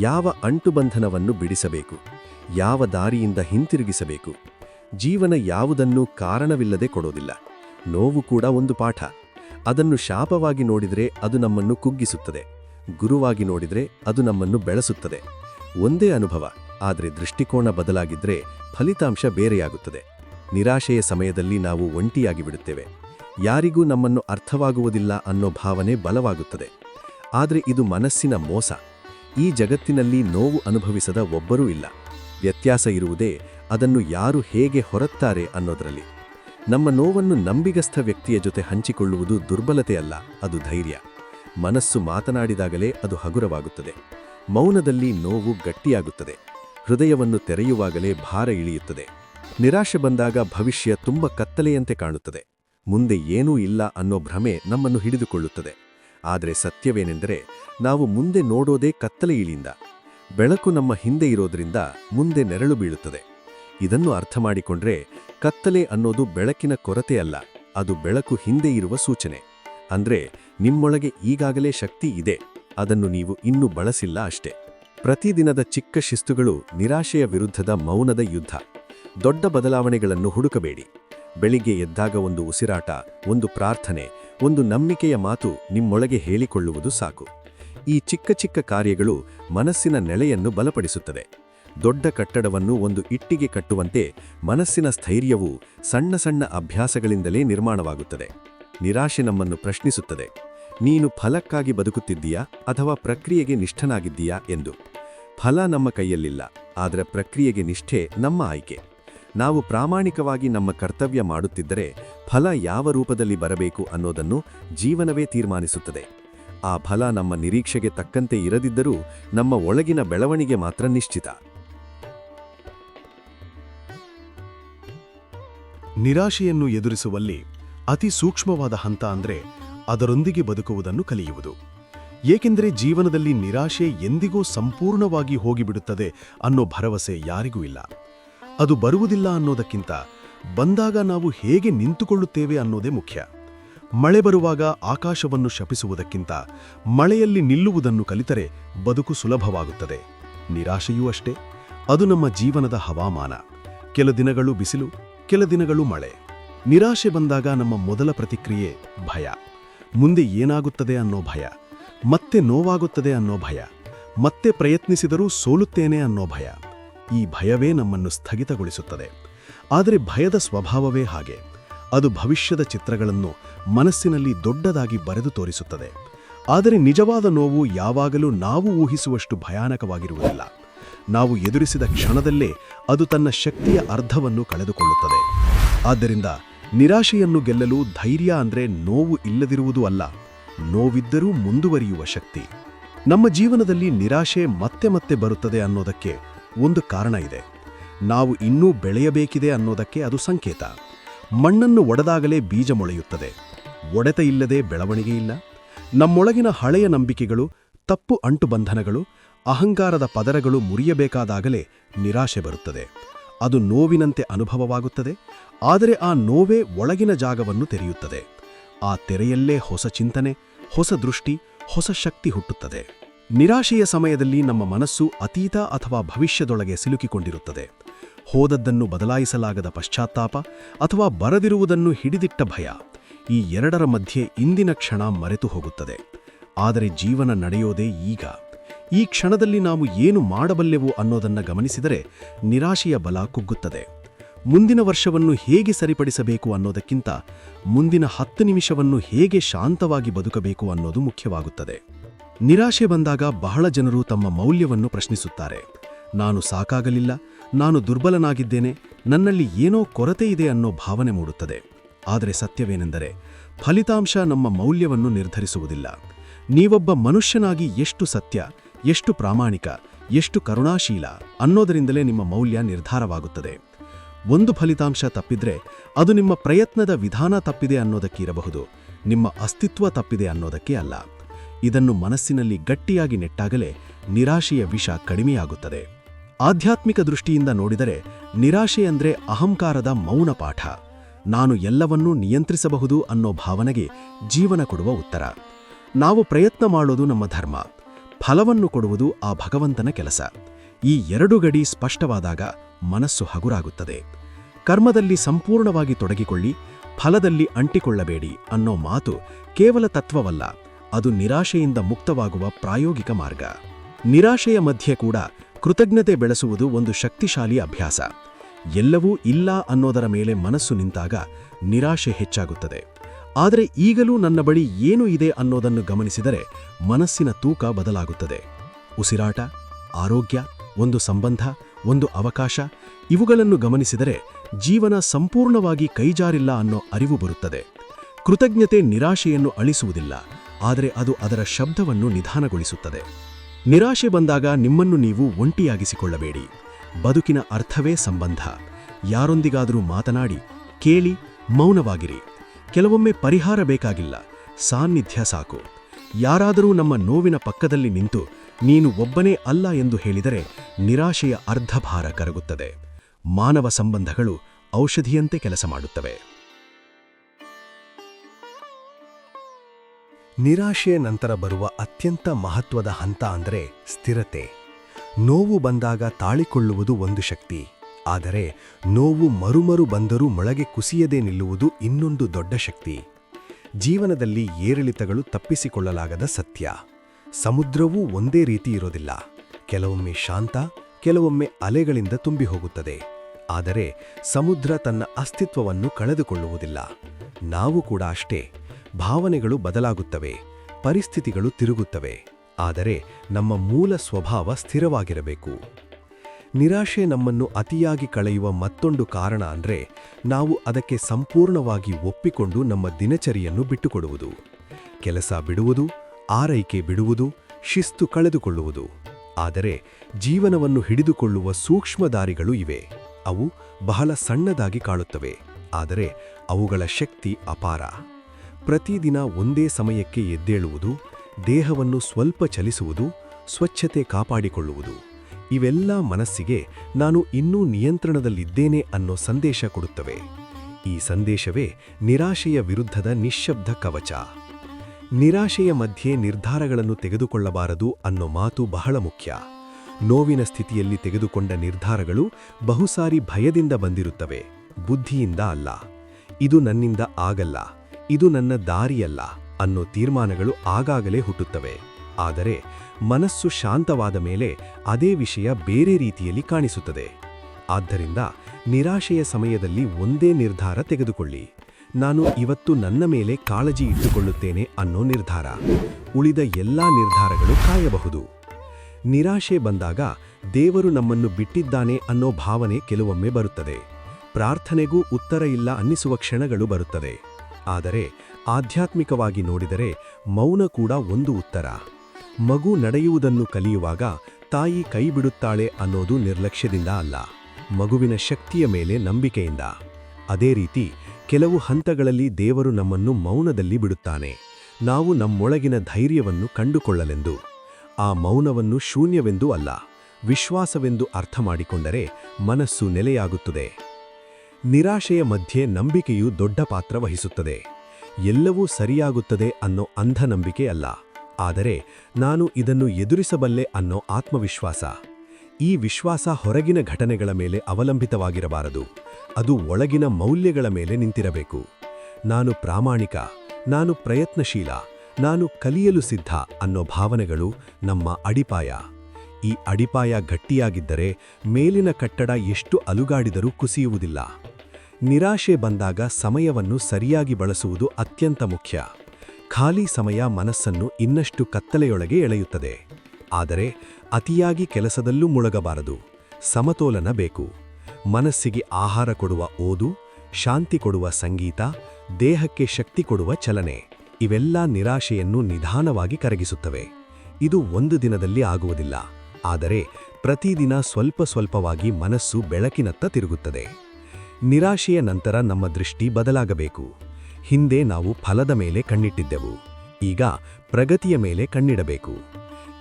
[SPEAKER 2] ಯಾವ ಅಂಟುಬಂಧನವನ್ನು ಬಿಡಿಸಬೇಕು? ಯಾವ ದಾರಿಯಿಂದ ಹಿಂತಿರುಗಿಸಬೇಕು? ಜೀವನ ಯಾವುದನ್ನೂ ಕಾರಣವಿಲ್ಲದೆ ಕೊಡೋದಿಲ್ಲ. ನೋವು ಕೂಡ ಒಂದು ಪಾಠ. ಅದನ್ನು ಶಾಪವಾಗಿ ನೋಡಿದರೆ ಅದು ನಮ್ಮನ್ನು ಕುಗ್ಗಿಸುತ್ತದೆ. ಗುರುವಾಗಿ ನೋಡಿದರೆ ಅದು ನಮ್ಮನ್ನು ಬೆಳೆಸುತ್ತದೆ. ಒಂದೇ ಅನುಭವ, ಆದರೆ ದೃಷ್ಟಿಕೋನ ಬದಲಾಗಿದ್ರೆ ಫಲಿತಾಂಶ ಬೇರೆಯಾಗುತ್ತದೆ. ನಿರಾಶೆಯ ಸಮಯದಲ್ಲಿ ನಾವು ಒಂಟಿಯಾಗಿ ಬಿಡುತ್ತೇವೆ. ಯಾರಿಗೂ ನಮ್ಮನ್ನು ಅರ್ಥವಾಗುವುದಿಲ್ಲ ಅನ್ನೋ ಭಾವನೆ ಬಲವಾಗುತ್ತದೆ. ಆದರೆ ಇದು ಮನಸ್ಸಿನ ಮೋಸ. ಈ ಜಗತ್ತಿನಲ್ಲಿ ನೋವು ಅನುಭವಿಸದ ಒಬ್ಬರೂ ಇಲ್ಲ. ವ್ಯತ್ಯಾಸ ಇರುವುದೇ ಅದನ್ನು ಯಾರು ಹೇಗೆ ಹೊರತ್ತಾರೆ ಅನ್ನೋದರಲ್ಲಿ. ನಮ್ಮ ನೋವನ್ನು ನಂಬಿಗಸ್ಥ ವ್ಯಕ್ತಿಯ ಜೊತೆ ಹಂಚಿಕೊಳ್ಳುವುದು ದುರ್ಬಲತೆಯಲ್ಲ, ಅದು ಧೈರ್ಯ. ಮನಸ್ಸು ಮಾತನಾಡಿದಾಗಲೇ ಅದು ಹಗುರವಾಗುತ್ತದೆ. ಮೌನದಲ್ಲಿ ನೋವು ಗಟ್ಟಿಯಾಗುತ್ತದೆ. ಹೃದಯವನ್ನು ತೆರೆಯುವಾಗಲೇ ಭಾರ ಇಳಿಯುತ್ತದೆ. ನಿರಾಶೆ ಬಂದಾಗ ಭವಿಷ್ಯ ತುಂಬ ಕತ್ತಲೆಯಂತೆ ಕಾಣುತ್ತದೆ. ಮುಂದೆ ಏನೂ ಇಲ್ಲ ಅನ್ನೋ ಭ್ರಮೆ ನಮ್ಮನ್ನು ಹಿಡಿದುಕೊಳ್ಳುತ್ತದೆ. ಆದರೆ ಸತ್ಯವೇನೆಂದರೆ, ನಾವು ಮುಂದೆ ನೋಡೋದೇ ಕತ್ತಲೆ ಇಳಿಯಿಂದ. ಬೆಳಕು ನಮ್ಮ ಹಿಂದೆ ಇರೋದ್ರಿಂದ ಮುಂದೆ ನೆರಳು ಬೀಳುತ್ತದೆ. ಇದನ್ನು ಅರ್ಥ ಮಾಡಿಕೊಂಡ್ರೆ ಕತ್ತಲೆ ಅನ್ನೋದು ಬೆಳಕಿನ ಕೊರತೆ ಅಲ್ಲ ಅದು ಬೆಳಕು ಹಿಂದೆ ಇರುವ ಸೂಚನೆ. ಅಂದ್ರೆ ನಿಮ್ಮೊಳಗೆ ಈಗಾಗಲೇ ಶಕ್ತಿ ಇದೆ, ಅದನ್ನು ನೀವು ಇನ್ನೂ ಬಳಸಿಲ್ಲ ಅಷ್ಟೇ. ಪ್ರತಿದಿನದ ಚಿಕ್ಕ ಶಿಸ್ತುಗಳು ನಿರಾಶೆಯ ವಿರುದ್ಧದ ಮೌನದ ಯುದ್ಧ. ದೊಡ್ಡ ಬದಲಾವಣೆಗಳನ್ನು ಹುಡುಕಬೇಡಿ. ಬೆಳಿಗ್ಗೆ ಎದ್ದಾಗ ಒಂದು ಉಸಿರಾಟ, ಒಂದು ಪ್ರಾರ್ಥನೆ, ಒಂದು ನಂಬಿಕೆಯ ಮಾತು ನಿಮ್ಮೊಳಗೆ ಹೇಳಿಕೊಳ್ಳುವುದು ಸಾಕು. ಈ ಚಿಕ್ಕ ಚಿಕ್ಕ ಕಾರ್ಯಗಳು ಮನಸ್ಸಿನ ನೆಲೆಯನ್ನು ಬಲಪಡಿಸುತ್ತದೆ. ದೊಡ್ಡ ಕಟ್ಟಡವನ್ನು ಒಂದು ಇಟ್ಟಿಗೆ ಕಟ್ಟುವಂತೆ ಮನಸ್ಸಿನ ಸ್ಥೈರ್ಯವು ಸಣ್ಣ ಸಣ್ಣ ಅಭ್ಯಾಸಗಳಿಂದಲೇ ನಿರ್ಮಾಣವಾಗುತ್ತದೆ. ನಿರಾಶೆ ನಮ್ಮನ್ನು ಪ್ರಶ್ನಿಸುತ್ತದೆ. ನೀನು ಫಲಕ್ಕಾಗಿ ಬದುಕುತ್ತಿದ್ದೀಯಾ ಅಥವಾ ಪ್ರಕ್ರಿಯೆಗೆ ನಿಷ್ಠನಾಗಿದ್ದೀಯಾ ಎಂದು. ಫಲ ನಮ್ಮ ಕೈಯಲ್ಲಿಲ್ಲ, ಆದರೆ ಪ್ರಕ್ರಿಯೆಗೆ ನಿಷ್ಠೆ ನಮ್ಮ ಆಯ್ಕೆ. ನಾವು ಪ್ರಾಮಾಣಿಕವಾಗಿ ನಮ್ಮ ಕರ್ತವ್ಯ ಮಾಡುತ್ತಿದ್ದರೆ ಫಲ ಯಾವ ರೂಪದಲ್ಲಿ ಬರಬೇಕು ಅನ್ನೋದನ್ನು ಜೀವನವೇ ತೀರ್ಮಾನಿಸುತ್ತದೆ. ಆ ಫಲ ನಮ್ಮ ನಿರೀಕ್ಷೆಗೆ ತಕ್ಕಂತೆ ಇರದಿದ್ದರೂ ನಮ್ಮ ಒಳಗಿನ ಬೆಳವಣಿಗೆ ಮಾತ್ರ ನಿಶ್ಚಿತ.
[SPEAKER 3] ನಿರಾಶೆಯನ್ನು ಎದುರಿಸುವಲ್ಲಿ ಅತಿ ಸೂಕ್ಷ್ಮವಾದ ಹಂತ ಅಂದ್ರೆ ಅದರೊಂದಿಗೆ ಬದುಕುವುದನ್ನು ಕಲಿಯುವುದು. ಏಕೆಂದರೆ ಜೀವನದಲ್ಲಿ ನಿರಾಶೆ ಎಂದಿಗೂ ಸಂಪೂರ್ಣವಾಗಿ ಹೋಗಿಬಿಡುತ್ತದೆ ಅನ್ನೋ ಭರವಸೆ ಯಾರಿಗೂ ಇಲ್ಲ. ಅದು ಬರುವುದಿಲ್ಲ ಅನ್ನೋದಕ್ಕಿಂತ ಬಂದಾಗ ನಾವು ಹೇಗೆ ನಿಂತುಕೊಳ್ಳುತ್ತೇವೆ ಅನ್ನೋದೇ ಮುಖ್ಯ. ಮಳೆ ಬರುವಾಗ ಆಕಾಶವನ್ನು ಶಪಿಸುವುದಕ್ಕಿಂತ ಮಳೆಯಲ್ಲಿ ನಿಲ್ಲುವುದನ್ನು ಕಲಿತರೆ ಬದುಕು ಸುಲಭವಾಗುತ್ತದೆ. ನಿರಾಶೆಯೂ ಅಷ್ಟೇ. ಅದು ನಮ್ಮ ಜೀವನದ ಹವಾಮಾನ. ಕೆಲ ದಿನಗಳು ಬಿಸಿಲು ಕೆಲ ದಿನಗಳು ಮಳೆ. ನಿರಾಶೆ ಬಂದಾಗ ನಮ್ಮ ಮೊದಲ ಪ್ರತಿಕ್ರಿಯೆ ಭಯ. ಮುಂದೆ ಏನಾಗುತ್ತದೆ ಅನ್ನೋ ಭಯ. ಮತ್ತೆ ನೋವಾಗುತ್ತದೆ ಅನ್ನೋ ಭಯ. ಮತ್ತೆ ಪ್ರಯತ್ನಿಸಿದರೂ ಸೋಲುತ್ತೇನೆ ಅನ್ನೋ ಭಯ. ಈ ಭಯವೇ ನಮ್ಮನ್ನು ಸ್ಥಗಿತಗೊಳಿಸುತ್ತದೆ. ಆದರೆ ಭಯದ ಸ್ವಭಾವವೇ ಹಾಗೆ. ಅದು ಭವಿಷ್ಯದ ಚಿತ್ರಗಳನ್ನು ಮನಸ್ಸಿನಲ್ಲಿ ದೊಡ್ಡದಾಗಿ ಬರೆದು ತೋರಿಸುತ್ತದೆ. ಆದರೆ ನಿಜವಾದ ನೋವು ಯಾವಾಗಲೂ ನಾವು ಊಹಿಸುವಷ್ಟು ಭಯಾನಕವಾಗಿರುವುದಿಲ್ಲ. ನಾವು ಎದುರಿಸಿದ ಕ್ಷಣದಲ್ಲೇ ಅದು ತನ್ನ ಶಕ್ತಿಯ ಅರ್ಧವನ್ನು ಕಳೆದುಕೊಳ್ಳುತ್ತದೆ. ಆದ್ದರಿಂದ ನಿರಾಶೆಯನ್ನು ಗೆಲ್ಲಲು ಧೈರ್ಯ ಅಂದ್ರೆ ನೋವು ಇಲ್ಲದಿರುವುದು ಅಲ್ಲ, ನೋವಿದ್ದರೂ ಮುಂದುವರಿಯುವ ಶಕ್ತಿ. ನಮ್ಮ ಜೀವನದಲ್ಲಿ ನಿರಾಶೆ ಮತ್ತೆ ಮತ್ತೆ ಬರುತ್ತದೆ ಅನ್ನೋದಕ್ಕೆ ಒಂದು ಕಾರಣ ಇದೆ. ನಾವು ಇನ್ನೂ ಬೆಳೆಯಬೇಕಿದೆ ಅನ್ನೋದಕ್ಕೆ ಅದು ಸಂಕೇತ. ಮಣ್ಣನ್ನು ಒಡೆದಾಗಲೇ ಬೀಜ ಮೊಳೆಯುತ್ತದೆ. ಒಡೆತ ಇಲ್ಲದೆ ಬೆಳವಣಿಗೆ ಇಲ್ಲ. ನಮ್ಮೊಳಗಿನ ಹಳೆಯ ನಂಬಿಕೆಗಳು, ತಪ್ಪು ಅಂಟುಬಂಧನಗಳು ಅಹಂಕಾರದ ಪದರಗಳು ಮುರಿಯಬೇಕಾದಾಗಲೇ ನಿರಾಶೆ ಬರುತ್ತದೆ. ಅದು ನೋವಿನಂತೆ ಅನುಭವವಾಗುತ್ತದೆ. ಆದರೆ ಆ ನೋವೇ ಒಳಗಿನ ಜಾಗವನ್ನು ತೆರೆಯುತ್ತದೆ. ಆ ತೆರೆಯಲ್ಲೇ ಹೊಸ ಚಿಂತನೆ, ಹೊಸ ದೃಷ್ಟಿ, ಹೊಸ ಶಕ್ತಿ ಹುಟ್ಟುತ್ತದೆ. ನಿರಾಶೆಯ ಸಮಯದಲ್ಲಿ ನಮ್ಮ ಮನಸ್ಸು ಅತೀತ ಅಥವಾ ಭವಿಷ್ಯದೊಳಗೆ ಸಿಲುಕಿಕೊಂಡಿರುತ್ತದೆ. ಹೋದದ್ದನ್ನು ಬದಲಾಯಿಸಲಾಗದ ಪಶ್ಚಾತ್ತಾಪ ಅಥವಾ ಬರದಿರುವುದನ್ನು ಹಿಡಿದಿಟ್ಟ ಭಯ, ಈ ಎರಡರ ಮಧ್ಯೆ ಇಂದಿನ ಕ್ಷಣ ಮರೆತು ಹೋಗುತ್ತದೆ. ಆದರೆ ಜೀವನ ನಡೆಯೋದೇ ಈಗ. ಈ ಕ್ಷಣದಲ್ಲಿ ನಾವು ಏನು ಮಾಡಬಲ್ಲೆವು ಅನ್ನೋದನ್ನ ಗಮನಿಸಿದರೆ ನಿರಾಶೆಯ ಬಲ ಕುಗ್ಗುತ್ತದೆ. ಮುಂದಿನ ವರ್ಷವನ್ನು ಹೇಗೆ ಸರಿಪಡಿಸಬೇಕು ಅನ್ನೋದಕ್ಕಿಂತ ಮುಂದಿನ ಹತ್ತು ನಿಮಿಷವನ್ನು ಹೇಗೆ ಶಾಂತವಾಗಿ ಬದುಕಬೇಕು ಅನ್ನೋದು ಮುಖ್ಯವಾಗುತ್ತದೆ. ನಿರಾಶೆ ಬಂದಾಗ ಬಹಳ ಜನರು ತಮ್ಮ ಮೌಲ್ಯವನ್ನು ಪ್ರಶ್ನಿಸುತ್ತಾರೆ. ನಾನು ಸಾಕಾಗಲಿಲ್ಲ, ನಾನು ದುರ್ಬಲನಾಗಿದ್ದೇನೆ, ನನ್ನಲ್ಲಿ ಏನೋ ಕೊರತೆ ಇದೆ ಅನ್ನೋ ಭಾವನೆ ಮೂಡುತ್ತದೆ. ಆದರೆ ಸತ್ಯವೇನೆಂದರೆ ಫಲಿತಾಂಶ ನಮ್ಮ ಮೌಲ್ಯವನ್ನು ನಿರ್ಧರಿಸುವುದಿಲ್ಲ. ನೀವೊಬ್ಬ ಮನುಷ್ಯನಾಗಿ ಎಷ್ಟು ಸತ್ಯ ಎಷ್ಟು ಪ್ರಾಮಾಣಿಕ, ಎಷ್ಟು ಕರುಣಾಶೀಲ ಅನ್ನೋದರಿಂದಲೇ ನಿಮ್ಮ ಮೌಲ್ಯ ನಿರ್ಧಾರವಾಗುತ್ತದೆ. ಒಂದು ಫಲಿತಾಂಶ ತಪ್ಪಿದ್ರೆ ಅದು ನಿಮ್ಮ ಪ್ರಯತ್ನದ ವಿಧಾನ ತಪ್ಪಿದೆ ಅನ್ನೋದಕ್ಕೆ ಇರಬಹುದು ನಿಮ್ಮ ಅಸ್ತಿತ್ವ ತಪ್ಪಿದೆ ಅನ್ನೋದಕ್ಕೆ ಅಲ್ಲ. ಇದನ್ನು ಮನಸ್ಸಿನಲ್ಲಿ ಗಟ್ಟಿಯಾಗಿ ನೆಟ್ಟಾಗಲೇ ನಿರಾಶೆಯ ವಿಷ ಕಡಿಮೆಯಾಗುತ್ತದೆ. ಆಧ್ಯಾತ್ಮಿಕ ದೃಷ್ಟಿಯಿಂದ ನೋಡಿದರೆ ನಿರಾಶೆ ಅಂದ್ರೆ ಅಹಂಕಾರದ ಮೌನ ಪಾಠ. ನಾನು ಎಲ್ಲವನ್ನೂ ನಿಯಂತ್ರಿಸಬಹುದು ಅನ್ನೋ ಭಾವನೆಗೆ ಜೀವನ ಕೊಡುವ ಉತ್ತರ. ನಾವು ಪ್ರಯತ್ನ ಮಾಡೋದು ನಮ್ಮ ಧರ್ಮ. ಫಲವನ್ನು ಕೊಡುವುದು ಆ ಭಗವಂತನ ಕೆಲಸ. ಈ ಎರಡು ಗಡಿ ಸ್ಪಷ್ಟವಾದಾಗ ಮನಸ್ಸು ಹಗುರಾಗುತ್ತದೆ. ಕರ್ಮದಲ್ಲಿ ಸಂಪೂರ್ಣವಾಗಿ ತೊಡಗಿಕೊಳ್ಳಿ, ಫಲದಲ್ಲಿ ಅಂಟಿಕೊಳ್ಳಬೇಡಿ ಅನ್ನೋ ಮಾತು ಕೇವಲ ತತ್ವವಲ್ಲ, ಅದು ನಿರಾಶೆಯಿಂದ ಮುಕ್ತವಾಗುವ ಪ್ರಾಯೋಗಿಕ ಮಾರ್ಗ. ನಿರಾಶೆಯ ಮಧ್ಯೆ ಕೂಡ ಕೃತಜ್ಞತೆ ಬೆಳೆಸುವುದು ಒಂದು ಶಕ್ತಿಶಾಲಿ ಅಭ್ಯಾಸ. ಎಲ್ಲವೂ ಇಲ್ಲ ಅನ್ನೋದರ ಮೇಲೆ ಮನಸ್ಸು ನಿಂತಾಗ ನಿರಾಶೆ ಹೆಚ್ಚಾಗುತ್ತದೆ. ಆದರೆ ಈಗಲೂ ನನ್ನ ಬಳಿ ಏನು ಇದೆ ಅನ್ನೋದನ್ನು ಗಮನಿಸಿದರೆ ಮನಸ್ಸಿನ ತೂಕ ಬದಲಾಗುತ್ತದೆ. ಉಸಿರಾಟ, ಆರೋಗ್ಯ, ಒಂದು ಸಂಬಂಧ, ಒಂದು ಅವಕಾಶ, ಇವುಗಳನ್ನು ಗಮನಿಸಿದರೆ ಜೀವನ ಸಂಪೂರ್ಣವಾಗಿ ಕೈಜಾರಿಲ್ಲ ಅನ್ನೋ ಅರಿವು ಬರುತ್ತದೆ. ಕೃತಜ್ಞತೆ ನಿರಾಶೆಯನ್ನು ಅಳಿಸುವುದಿಲ್ಲ, ಆದರೆ ಅದು ಅದರ ಶಬ್ದವನ್ನು ನಿಧಾನಗೊಳಿಸುತ್ತದೆ. ನಿರಾಶೆ ಬಂದಾಗ ನಿಮ್ಮನ್ನು ನೀವು ಒಂಟಿಯಾಗಿಸಿಕೊಳ್ಳಬೇಡಿ. ಬದುಕಿನ ಅರ್ಥವೇ ಸಂಬಂಧ. ಯಾರೊಂದಿಗಾದರೂ ಮಾತನಾಡಿ, ಕೇಳಿ, ಮೌನವಾಗಿರಿ. ಕೆಲವೊಮ್ಮೆ ಪರಿಹಾರ ಬೇಕಾಗಿಲ್ಲ. ಸಾನ್ನಿಧ್ಯ ಸಾಕು. ಯಾರಾದರೂ ನಮ್ಮ ನೋವಿನ ಪಕ್ಕದಲ್ಲಿ ನಿಂತು ನೀನು ಒಬ್ಬನೇ ಅಲ್ಲ ಎಂದು ಹೇಳಿದರೆ ನಿರಾಶೆಯ ಅರ್ಧಭಾರ ಕರಗುತ್ತದೆ. ಮಾನವ ಸಂಬಂಧಗಳು ಔಷಧಿಯಂತೆ ಕೆಲಸ ಮಾಡುತ್ತವೆ.
[SPEAKER 2] ನಿರಾಶೆಯ ನಂತರ ಬರುವ ಅತ್ಯಂತ ಮಹತ್ವದ ಹಂತ ಅಂದರೆ ಸ್ಥಿರತೆ. ನೋವು ಬಂದಾಗ ತಾಳಿಕೊಳ್ಳುವುದು ಒಂದು ಶಕ್ತಿ. ಆದರೆ ನೋವು ಮರುಮರು ಬಂದರೂ ಮೊಳಗೆ ಕುಸಿಯದೇ ನಿಲ್ಲುವುದು ಇನ್ನೊಂದು ದೊಡ್ಡ ಶಕ್ತಿ. ಜೀವನದಲ್ಲಿ ಏರಿಳಿತಗಳು ತಪ್ಪಿಸಿಕೊಳ್ಳಲಾಗದ ಸತ್ಯ. ಸಮುದ್ರವೂ ಒಂದೇ ರೀತಿ ಇರೋದಿಲ್ಲ. ಕೆಲವೊಮ್ಮೆ ಶಾಂತ, ಕೆಲವೊಮ್ಮೆ ಅಲೆಗಳಿಂದ ತುಂಬಿ ಹೋಗುತ್ತದೆ ಆದರೆ ಸಮುದ್ರ ತನ್ನ ಅಸ್ತಿತ್ವವನ್ನು ಕಳೆದುಕೊಳ್ಳುವುದಿಲ್ಲ. ನಾವು ಕೂಡ ಅಷ್ಟೇ. ಭಾವನೆಗಳು ಬದಲಾಗುತ್ತವೆ. ಪರಿಸ್ಥಿತಿಗಳು ತಿರುಗುತ್ತವೆ. ಆದರೆ ನಮ್ಮ ಮೂಲ ಸ್ವಭಾವ ಸ್ಥಿರವಾಗಿರಬೇಕು. ನಿರಾಶೆ ನಮ್ಮನ್ನು ಅತಿಯಾಗಿ ಕಳೆಯುವ ಮತ್ತೊಂದು ಕಾರಣ ಅಂದರೆ ನಾವು ಅದಕ್ಕೆ ಸಂಪೂರ್ಣವಾಗಿ ಒಪ್ಪಿಕೊಂಡು ನಮ್ಮ ದಿನಚರಿಯನ್ನು ಬಿಟ್ಟುಕೊಡುವುದು. ಕೆಲಸ ಬಿಡುವುದು, ಆರೈಕೆ ಬಿಡುವುದು, ಶಿಸ್ತು ಕಳೆದುಕೊಳ್ಳುವುದು. ಆದರೆ ಜೀವನವನ್ನು ಹಿಡಿದುಕೊಳ್ಳುವ ಸೂಕ್ಷ್ಮ ದಾರಿಗಳು ಇವೆ. ಅವು ಬಹಳ ಸಣ್ಣದಾಗಿ ಕಾಣುತ್ತವೆ. ಆದರೆ ಅವುಗಳ ಶಕ್ತಿ ಅಪಾರ. ಪ್ರತಿದಿನ ಒಂದೇ ಸಮಯಕ್ಕೆ ಎದ್ದೇಳುವುದು, ದೇಹವನ್ನು ಸ್ವಲ್ಪ ಚಲಿಸುವುದು, ಸ್ವಚ್ಛತೆ ಕಾಪಾಡಿಕೊಳ್ಳುವುದು. ಇವೆಲ್ಲ ಮನಸ್ಸಿಗೆ ನಾನು ಇನ್ನೂ ನಿಯಂತ್ರಣದಲ್ಲಿದ್ದೇನೆ ಅನ್ನೋ ಸಂದೇಶ ಕೊಡುತ್ತವೆ. ಈ ಸಂದೇಶವೇ ನಿರಾಶೆಯ ವಿರುದ್ಧದ ನಿಶ್ಶಬ್ದ ಕವಚ. ನಿರಾಶೆಯ ಮಧ್ಯೆ ನಿರ್ಧಾರಗಳನ್ನು ತೆಗೆದುಕೊಳ್ಳಬಾರದು ಅನ್ನೋ ಮಾತು ಬಹಳ ಮುಖ್ಯ. ನೋವಿನ ಸ್ಥಿತಿಯಲ್ಲಿ ತೆಗೆದುಕೊಂಡ ನಿರ್ಧಾರಗಳು ಬಹುಸಾರಿ ಭಯದಿಂದ ಬಂದಿರುತ್ತವೆ. ಬುದ್ಧಿಯಿಂದ ಅಲ್ಲ. ಇದು ನನ್ನಿಂದ ಆಗಲ್ಲ. ಇದು ನನ್ನ ದಾರಿಯಲ್ಲ ಅನ್ನೋ ತೀರ್ಮಾನಗಳು ಆಗಾಗಲೇ ಹುಟ್ಟುತ್ತವೆ. ಆದರೆ ಮನಸ್ಸು ಶಾಂತವಾದ ಮೇಲೆ ಅದೇ ವಿಷಯ ಬೇರೆ ರೀತಿಯಲ್ಲಿ ಕಾಣಿಸುತ್ತದೆ. ಆದ್ದರಿಂದ ನಿರಾಶೆಯ ಸಮಯದಲ್ಲಿ ಒಂದೇ ನಿರ್ಧಾರ ತೆಗೆದುಕೊಳ್ಳಿ. ನಾನು ಇವತ್ತು ನನ್ನ ಮೇಲೆ ಕಾಳಜಿ ಇಟ್ಟುಕೊಳ್ಳುತ್ತೇನೆ ಅನ್ನೋ ನಿರ್ಧಾರ. ಉಳಿದ ಎಲ್ಲಾ ನಿರ್ಧಾರಗಳು ಕಾಯಬಹುದು. ನಿರಾಶೆ ಬಂದಾಗ ದೇವರು ನಮ್ಮನ್ನು ಬಿಟ್ಟಿದ್ದಾನೆ ಅನ್ನೋ ಭಾವನೆ ಕೆಲವೊಮ್ಮೆ ಬರುತ್ತದೆ. ಪ್ರಾರ್ಥನೆಗೂ ಉತ್ತರ ಇಲ್ಲ ಅನ್ನಿಸುವ ಕ್ಷಣಗಳು ಬರುತ್ತದೆ. ಆದರೆ ಆಧ್ಯಾತ್ಮಿಕವಾಗಿ ನೋಡಿದರೆ ಮೌನ ಕೂಡ ಒಂದು ಉತ್ತರ. ಮಗು ನಡೆಯುವುದನ್ನು ಕಲಿಯುವಾಗ ತಾಯಿ ಕೈಬಿಡುತ್ತಾಳೆ ಅನ್ನೋದು ನಿರ್ಲಕ್ಷ್ಯದಿಂದ ಅಲ್ಲ. ಮಗುವಿನ ಶಕ್ತಿಯ ಮೇಲೆ ನಂಬಿಕೆಯಿಂದ. ಅದೇ ರೀತಿ ಕೆಲವು ಹಂತಗಳಲ್ಲಿ ದೇವರು ನಮ್ಮನ್ನು ಮೌನದಲ್ಲಿ ಬಿಡುತ್ತಾನೆ. ನಾವು ನಮ್ಮೊಳಗಿನ ಧೈರ್ಯವನ್ನು ಕಂಡುಕೊಳ್ಳಲೆಂದು. ಆ ಮೌನವನ್ನು ಶೂನ್ಯವೆಂದೂ ಅಲ್ಲ, ವಿಶ್ವಾಸವೆಂದು ಅರ್ಥ ಮಾಡಿಕೊಂಡರೆ ಮನಸ್ಸು ನೆಲೆಯಾಗುತ್ತದೆ. ನಿರಾಶೆಯ ಮಧ್ಯೆ ನಂಬಿಕೆಯು ದೊಡ್ಡ ಪಾತ್ರ ವಹಿಸುತ್ತದೆ. ಎಲ್ಲವೂ ಸರಿಯಾಗುತ್ತದೆ ಅನ್ನೋ ಅಂಧ ನಂಬಿಕೆ ಅಲ್ಲ. ಆದರೆ ನಾನು ಇದನ್ನು ಎದುರಿಸಬಲ್ಲೆ ಅನ್ನೋ ಆತ್ಮವಿಶ್ವಾಸ. ಈ ವಿಶ್ವಾಸ ಹೊರಗಿನ ಘಟನೆಗಳ ಮೇಲೆ ಅವಲಂಬಿತವಾಗಿರಬಾರದು. ಅದು ಒಳಗಿನ ಮೌಲ್ಯಗಳ ಮೇಲೆ ನಿಂತಿರಬೇಕು. ನಾನು ಪ್ರಾಮಾಣಿಕ, ನಾನು ಪ್ರಯತ್ನಶೀಲ, ನಾನು ಕಲಿಯಲು ಸಿದ್ಧ ಅನ್ನೋ ಭಾವನೆಗಳು ನಮ್ಮ ಅಡಿಪಾಯ. ಈ ಅಡಿಪಾಯ ಗಟ್ಟಿಯಾಗಿದ್ದರೆ ಮೇಲಿನ ಕಟ್ಟಡ ಎಷ್ಟು ಅಲುಗಾಡಿದರೂ ಕುಸಿಯುವುದಿಲ್ಲ. ನಿರಾಶೆ ಬಂದಾಗ ಸಮಯವನ್ನು ಸರಿಯಾಗಿ ಬಳಸುವುದು ಅತ್ಯಂತ ಮುಖ್ಯ. ಖಾಲಿ ಸಮಯ ಮನಸ್ಸನ್ನು ಇನ್ನಷ್ಟು ಕತ್ತಲೆಯೊಳಗೆ ಎಳೆಯುತ್ತದೆ. ಆದರೆ ಅತಿಯಾಗಿ ಕೆಲಸದಲ್ಲೂ ಮುಳುಗಬಾರದು. ಸಮತೋಲನ ಬೇಕು. ಮನಸ್ಸಿಗೆ ಆಹಾರ ಕೊಡುವ ಓದು, ಶಾಂತಿ ಕೊಡುವ ಸಂಗೀತ, ದೇಹಕ್ಕೆ ಶಕ್ತಿ ಕೊಡುವ ಚಲನೆ ಇವೆಲ್ಲ ನಿರಾಶೆಯನ್ನು ನಿಧಾನವಾಗಿ ಕರಗಿಸುತ್ತವೆ. ಇದು ಒಂದು ದಿನದಲ್ಲಿ ಆಗುವುದಿಲ್ಲ. ಆದರೆ ಪ್ರತಿದಿನ ಸ್ವಲ್ಪ ಸ್ವಲ್ಪವಾಗಿ ಮನಸ್ಸು ಬೆಳಕಿನತ್ತ ತಿರುಗುತ್ತದೆ. ನಿರಾಶೆಯ ನಂತರ ನಮ್ಮ ದೃಷ್ಟಿ ಬದಲಾಗಬೇಕು. ಹಿಂದೆ ನಾವು ಫಲದ ಮೇಲೆ ಕಣ್ಣಿಟ್ಟಿದ್ದೆವು. ಈಗ ಪ್ರಗತಿಯ ಮೇಲೆ ಕಣ್ಣಿಡಬೇಕು.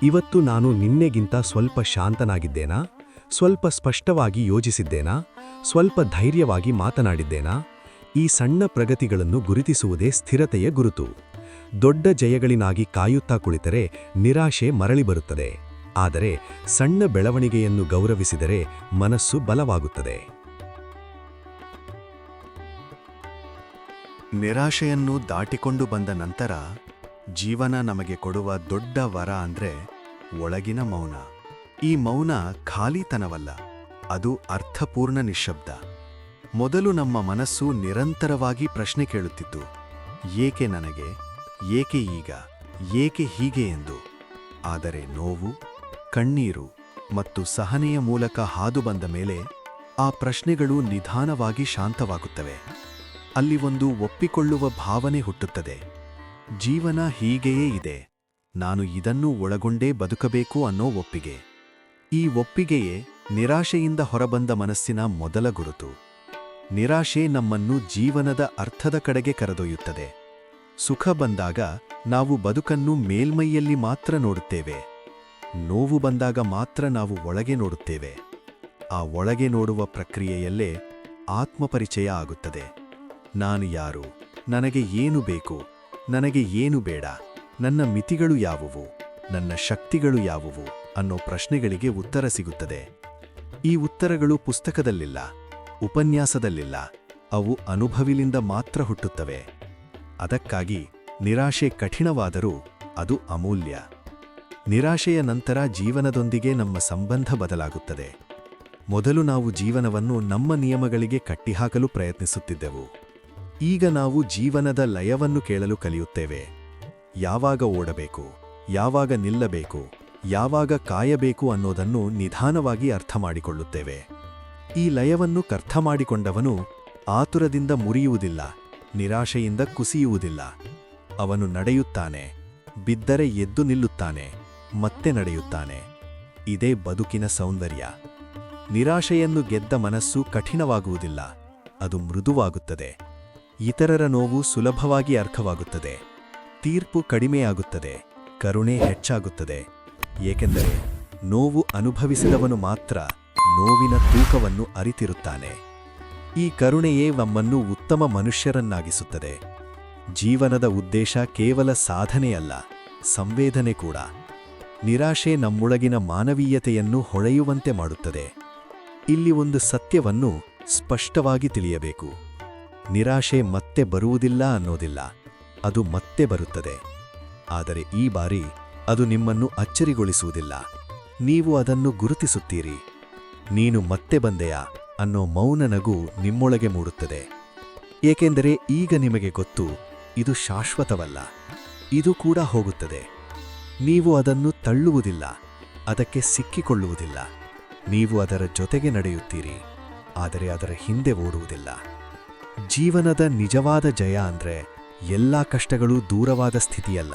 [SPEAKER 2] ಇವತ್ತು ನಾನು ನಿನ್ನೆಗಿಂತ ಸ್ವಲ್ಪ ಶಾಂತನಾಗಿದ್ದೇನಾ? ಸ್ವಲ್ಪ ಸ್ಪಷ್ಟವಾಗಿ ಯೋಜಿಸಿದ್ದೇನಾ ಸ್ವಲ್ಪ ಧೈರ್ಯವಾಗಿ ಮಾತನಾಡಿದ್ದೇನಾ? ಈ ಸಣ್ಣ ಪ್ರಗತಿಗಳನ್ನು ಗುರುತಿಸುವುದೇ ಸ್ಥಿರತೆಯ ಗುರುತು. ದೊಡ್ಡ ಜಯಗಳಿನಾಗಿ ಕಾಯುತ್ತಾ ಕುಳಿತರೆ ನಿರಾಶೆ ಮರಳಿ ಬರುತ್ತದೆ. ಆದರೆ ಸಣ್ಣ ಬೆಳವಣಿಗೆಯನ್ನು ಗೌರವಿಸಿದರೆ ಮನಸ್ಸು ಬಲವಾಗುತ್ತದೆ.
[SPEAKER 3] ನಿರಾಶೆಯನ್ನು ದಾಟಿಕೊಂಡು ಬಂದ ನಂತರ ಜೀವನ ನಮಗೆ ಕೊಡುವ ದೊಡ್ಡ ವರ ಅಂದ್ರೆ ಒಳಗಿನ ಮೌನ. ಈ ಮೌನ ಖಾಲಿತನವಲ್ಲ, ಅದು ಅರ್ಥಪೂರ್ಣ ನಿಶಬ್ದ ಮೊದಲು ನಮ್ಮ ಮನಸ್ಸು ನಿರಂತರವಾಗಿ ಪ್ರಶ್ನೆ ಕೇಳುತ್ತಿತ್ತು ಏಕೆ ನನಗೆ, ಏಕೆ ಈಗ, ಏಕೆ ಹೀಗೆ ಎಂದು. ಆದರೆ ನೋವು, ಕಣ್ಣೀರು ಮತ್ತು ಸಹನೆಯ ಮೂಲಕ ಹಾದು ಬಂದ ಮೇಲೆ ಆ ಪ್ರಶ್ನೆಗಳು ನಿಧಾನವಾಗಿ ಶಾಂತವಾಗುತ್ತವೆ. ಅಲ್ಲಿ ಒಂದು ಒಪ್ಪಿಕೊಳ್ಳುವ ಭಾವನೆ ಹುಟ್ಟುತ್ತದೆ. ಜೀವನ ಹೀಗೆಯೇ ಇದೆ. ನಾನು ಇದನ್ನು ಒಳಗೊಂಡೇ ಬದುಕಬೇಕು ಅನ್ನೋ ಒಪ್ಪಿಗೆ. ಈ ಒಪ್ಪಿಗೆಯೇ ನಿರಾಶೆಯಿಂದ ಹೊರಬಂದ ಮನಸ್ಸಿನ ಮೊದಲ ಗುರುತು. ನಿರಾಶೆ ನಮ್ಮನ್ನು ಜೀವನದ ಅರ್ಥದ ಕಡೆಗೆ ಕರೆದೊಯ್ಯುತ್ತದೆ. ಸುಖ ಬಂದಾಗ ನಾವು ಬದುಕನ್ನು ಮೇಲ್ಮೈಯಲ್ಲಿ ಮಾತ್ರ ನೋಡುತ್ತೇವೆ. ನೋವು ಬಂದಾಗ ಮಾತ್ರ ನಾವು ಒಳಗೆ ನೋಡುತ್ತೇವೆ. ಆ ಒಳಗೆ ನೋಡುವ ಪ್ರಕ್ರಿಯೆಯಲ್ಲೇ ಆತ್ಮಪರಿಚಯ ಆಗುತ್ತದೆ. ನಾನು ಯಾರು? ನನಗೆ ಏನು ಬೇಕು? ನನಗೆ ಏನು ಬೇಡ? ನನ್ನ ಮಿತಿಗಳು ಯಾವುವು? ನನ್ನ ಶಕ್ತಿಗಳು ಯಾವುವು? ಅನ್ನೋ ಪ್ರಶ್ನೆಗಳಿಗೆ ಉತ್ತರ ಸಿಗುತ್ತದೆ. ಈ ಉತ್ತರಗಳು ಪುಸ್ತಕದಲ್ಲಿಲ್ಲ, ಉಪನ್ಯಾಸದಲ್ಲಿಲ್ಲ, ಅವು ಅನುಭವಿಲಿಂದ ಮಾತ್ರ ಹುಟ್ಟುತ್ತವೆ. ಅದಕ್ಕಾಗಿ ನಿರಾಶೆ ಕಠಿಣವಾದರೂ ಅದು ಅಮೂಲ್ಯ. ನಿರಾಶೆಯ ನಂತರ ಜೀವನದೊಂದಿಗೆ ನಮ್ಮ ಸಂಬಂಧ ಬದಲಾಗುತ್ತದೆ. ಮೊದಲು ನಾವು ಜೀವನವನ್ನು ನಮ್ಮ ನಿಯಮಗಳಿಗೆ ಕಟ್ಟಿಹಾಕಲು ಪ್ರಯತ್ನಿಸುತ್ತಿದ್ದೆವು. ಈಗ ನಾವು ಜೀವನದ ಲಯವನ್ನು ಕೇಳಲು ಕಲಿಯುತ್ತೇವೆ. ಯಾವಾಗ ಓಡಬೇಕು, ಯಾವಾಗ ನಿಲ್ಲಬೇಕು, ಯಾವಾಗ ಕಾಯಬೇಕು ಅನ್ನೋದನ್ನು ನಿಧಾನವಾಗಿ ಅರ್ಥ ಮಾಡಿಕೊಳ್ಳುತ್ತೇವೆ. ಈ ಲಯವನ್ನು ಕರ್ಥ ಮಾಡಿಕೊಂಡವನು ಆತುರದಿಂದ ಮುರಿಯುವುದಿಲ್ಲ, ನಿರಾಶೆಯಿಂದ ಕುಸಿಯುವುದಿಲ್ಲ. ಅವನು ನಡೆಯುತ್ತಾನೆ, ಬಿದ್ದರೆ ಎದ್ದು ನಿಲ್ಲುತ್ತಾನೆ, ಮತ್ತೆ ನಡೆಯುತ್ತಾನೆ. ಇದೇ ಬದುಕಿನ ಸೌಂದರ್ಯ. ನಿರಾಶೆಯನ್ನು ಗೆದ್ದ ಮನಸ್ಸು ಕಠಿಣವಾಗುವುದಿಲ್ಲ, ಅದು ಮೃದುವಾಗುತ್ತದೆ. ಇತರರ ನೋವು ಸುಲಭವಾಗಿ ಅರ್ಥವಾಗುತ್ತದೆ. ತೀರ್ಪು ಕಡಿಮೆಯಾಗುತ್ತದೆ, ಕರುಣೆ ಹೆಚ್ಚಾಗುತ್ತದೆ. ಏಕೆಂದರೆ ನೋವು ಅನುಭವಿಸಿದವನು ಮಾತ್ರ ನೋವಿನ ತೂಕವನ್ನು ಅರಿತಿರುತ್ತಾನೆ. ಈ ಕರುಣೆಯೇ ನಮ್ಮನ್ನು ಉತ್ತಮ ಮನುಷ್ಯರನ್ನಾಗಿಸುತ್ತದೆ. ಜೀವನದ ಉದ್ದೇಶ ಕೇವಲ ಸಾಧನೆಯಲ್ಲ, ಸಂವೇದನೆ ಕೂಡ. ನಿರಾಶೆ ನಮ್ಮೊಳಗಿನ ಮಾನವೀಯತೆಯನ್ನು ಹೊಳೆಯುವಂತೆ ಮಾಡುತ್ತದೆ. ಇಲ್ಲಿ ಒಂದು ಸತ್ಯವನ್ನು ಸ್ಪಷ್ಟವಾಗಿ ತಿಳಿಯಬೇಕು. ನಿರಾಶೆ ಮತ್ತೆ ಬರುವುದಿಲ್ಲ ಅನ್ನೋದಿಲ್ಲ. ಅದು ಮತ್ತೆ ಬರುತ್ತದೆ. ಆದರೆ ಈ ಬಾರಿ ಅದು ನಿಮ್ಮನ್ನು ಅಚ್ಚರಿಗೊಳಿಸುವುದಿಲ್ಲ. ನೀವು ಅದನ್ನು ಗುರುತಿಸುತ್ತೀರಿ. ನೀನು ಮತ್ತೆ ಬಂದೆಯಾ ಅನ್ನೋ ಮೌನ ನಗು ನಿಮ್ಮೊಳಗೆ ಮೂಡುತ್ತದೆ. ಏಕೆಂದರೆ ಈಗ ನಿಮಗೆ ಗೊತ್ತು, ಇದು ಶಾಶ್ವತವಲ್ಲ. ಇದು ಕೂಡ ಹೋಗುತ್ತದೆ. ನೀವು ಅದನ್ನು ತಳ್ಳುವುದಿಲ್ಲ, ಅದಕ್ಕೆ ಸಿಕ್ಕಿಕೊಳ್ಳುವುದಿಲ್ಲ. ನೀವು ಅದರ ಜೊತೆಗೆ ನಡೆಯುತ್ತೀರಿ,
[SPEAKER 2] ಆದರೆ ಅದರ ಹಿಂದೆ ಓಡುವುದಿಲ್ಲ. ಜೀವನದ ನಿಜವಾದ ಜಯ ಅಂದ್ರೆ ಎಲ್ಲಾ ಕಷ್ಟಗಳು ದೂರವಾದ ಸ್ಥಿತಿಯಲ್ಲ.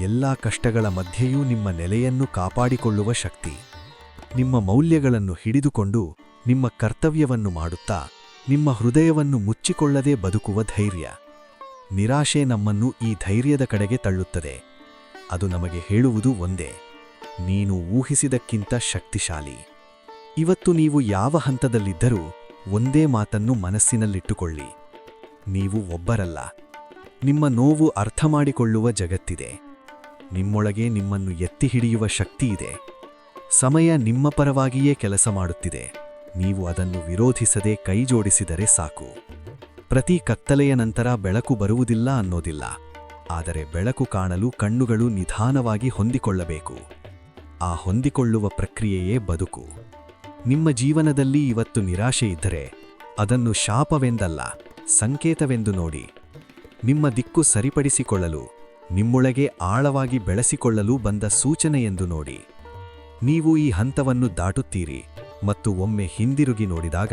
[SPEAKER 2] ಎಲ್ಲಾ ಕಷ್ಟಗಳ ಮಧ್ಯೆಯೂ ನಿಮ್ಮ ನೆಲೆಯನ್ನು ಕಾಪಾಡಿಕೊಳ್ಳುವ ಶಕ್ತಿ. ನಿಮ್ಮ ಮೌಲ್ಯಗಳನ್ನು ಹಿಡಿದುಕೊಂಡು ನಿಮ್ಮ ಕರ್ತವ್ಯವನ್ನು ಮಾಡುತ್ತಾ ನಿಮ್ಮ ಹೃದಯವನ್ನು ಮುಚ್ಚಿಕೊಳ್ಳದೆ ಬದುಕುವ ಧೈರ್ಯ. ನಿರಾಶೆ ನಮ್ಮನ್ನು ಈ ಧೈರ್ಯದ ಕಡೆಗೆ ತಳ್ಳುತ್ತದೆ. ಅದು ನಮಗೆ ಹೇಳುವುದು ಒಂದೇ, ನೀನು ಊಹಿಸಿದಕ್ಕಿಂತ ಶಕ್ತಿಶಾಲಿ. ಇವತ್ತು ನೀವು ಯಾವ ಹಂತದಲ್ಲಿದ್ದರೂ ಒಂದೇ ಮಾತನ್ನು ಮನಸ್ಸಿನಲ್ಲಿಟ್ಟುಕೊಳ್ಳಿ. ನೀವು ಒಬ್ಬರಲ್ಲ. ನಿಮ್ಮ ನೋವು ಅರ್ಥ ಮಾಡಿಕೊಳ್ಳುವ ಜಗತ್ತಿದೆ. ನಿಮ್ಮೊಳಗೆ ನಿಮ್ಮನ್ನು ಎತ್ತಿ ಹಿಡಿಯುವ ಶಕ್ತಿಯಿದೆ. ಸಮಯ ನಿಮ್ಮ ಪರವಾಗಿಯೇ ಕೆಲಸ ಮಾಡುತ್ತಿದೆ. ನೀವು ಅದನ್ನು ವಿರೋಧಿಸದೆ ಕೈಜೋಡಿಸಿದರೆ ಸಾಕು. ಪ್ರತಿ ಕತ್ತಲೆಯ ನಂತರ ಬೆಳಕು ಬರುವುದಿಲ್ಲ ಅನ್ನೋದಿಲ್ಲ. ಆದರೆ ಬೆಳಕು ಕಾಣಲು ಕಣ್ಣುಗಳು ನಿಧಾನವಾಗಿ ಹೊಂದಿಕೊಳ್ಳಬೇಕು. ಆ ಹೊಂದಿಕೊಳ್ಳುವ ಪ್ರಕ್ರಿಯೆಯೇ ಬದುಕು. ನಿಮ್ಮ ಜೀವನದಲ್ಲಿ ಇವತ್ತು ನಿರಾಶೆ ಇದ್ದರೆ ಅದನ್ನು ಶಾಪವೆಂದಲ್ಲ, ಸಂಕೇತವೆಂದು ನೋಡಿ. ನಿಮ್ಮ ದಿಕ್ಕು ಸರಿಪಡಿಸಿಕೊಳ್ಳಲು, ನಿಮ್ಮೊಳಗೆ ಆಳವಾಗಿ ಬೆಳೆಸಿಕೊಳ್ಳಲು ಬಂದ ಸೂಚನೆಯೆಂದು ನೋಡಿ. ನೀವು ಈ ಹಂತವನ್ನು ದಾಟುತ್ತೀರಿ ಮತ್ತು ಒಮ್ಮೆ ಹಿಂದಿರುಗಿ ನೋಡಿದಾಗ,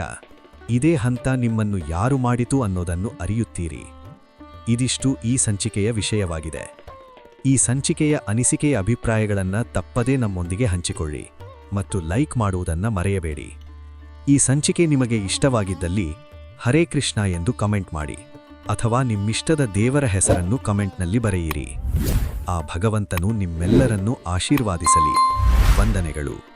[SPEAKER 2] ಇದೇ ಹಂತ ನಿಮ್ಮನ್ನು ಯಾರು ಮಾಡಿತು ಅನ್ನೋದನ್ನು ಅರಿಯುತ್ತೀರಿ. ಇದಿಷ್ಟು ಈ ಸಂಚಿಕೆಯ ವಿಷಯವಾಗಿದೆ. ಈ ಸಂಚಿಕೆಯ ಅನಿಸಿಕೆಯ ಅಭಿಪ್ರಾಯಗಳನ್ನು ತಪ್ಪದೇ ನಮ್ಮೊಂದಿಗೆ ಹಂಚಿಕೊಳ್ಳಿ. ಮತ್ತು ಲೈಕ್ ಮಾಡುವುದನ್ನು ಮರೆಯಬೇಡಿ. ಈ ಸಂಚಿಕೆ ನಿಮಗೆ ಇಷ್ಟವಾಗಿದ್ದಲ್ಲಿ ಹರೇ ಕೃಷ್ಣ ಎಂದು ಕಮೆಂಟ್ ಮಾಡಿ ಅಥವಾ ನಿಮ್ಮಿಷ್ಟದ ದೇವರ ಹೆಸರನ್ನು ಕಮೆಂಟ್ನಲ್ಲಿ ಬರೆಯಿರಿ. ಆ ಭಗವಂತನು ನಿಮ್ಮೆಲ್ಲರನ್ನೂ ಆಶೀರ್ವಾದಿಸಲಿ. ವಂದನೆಗಳು.